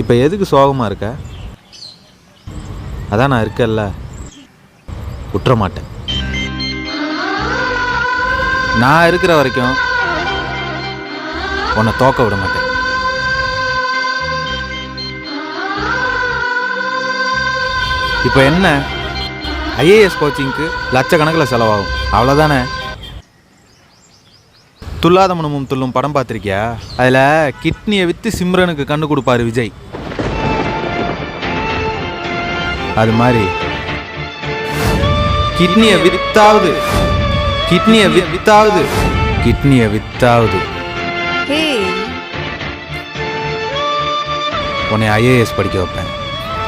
இப்போ எதுக்கு சோகமாக இருக்க? அதான் நான் இருக்கல்ல. விட்டுற மாட்டேன் நான் இருக்கிற வரைக்கும் உன்னை தோக்க விட மாட்டேன். இப்போ என்ன? ஐஏஎஸ் கோச்சிங்க்கு லட்சக்கணக்கில் செலவாகும். அவ்வளோதானே துல்லாத மனமும் துள்ளும் படம் பார்த்துருக்கியா? அதில் கிட்னியை விற்று சிம்ரனுக்கு கண்ணு கொடுப்பாரு விஜய். அது மாதிரி. கிட்னியை வித்தாவது. கிட்னியை வித்தாவது. கிட்னியை வித்தாவது. உன்னை ஐஏஎஸ் படிக்க வைப்பேன்.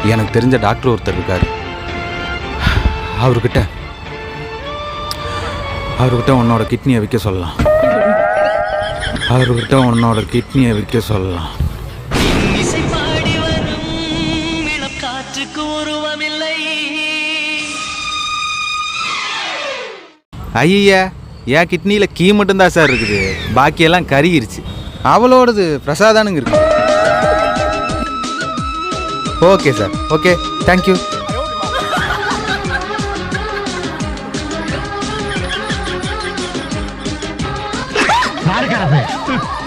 எனக்கு தெரிஞ்ச டாக்டர் ஒருத்தர் இருக்கார். அவர்கிட்ட. அவர்கிட்ட உன்னோட கிட்னியை விற்க சொல்லலாம். அவர்கிட்ட உன்னோட கிட்னியை விற்க சொல்லலாம். ஐயா என் கிட்னியில் கீ மட்டும்தான் சார் இருக்குது. பாக்கியெல்லாம் கருகிருச்சு. அவளோடது பிரசாதானுங்க இருக்கு. Okay sir okay thank you velho.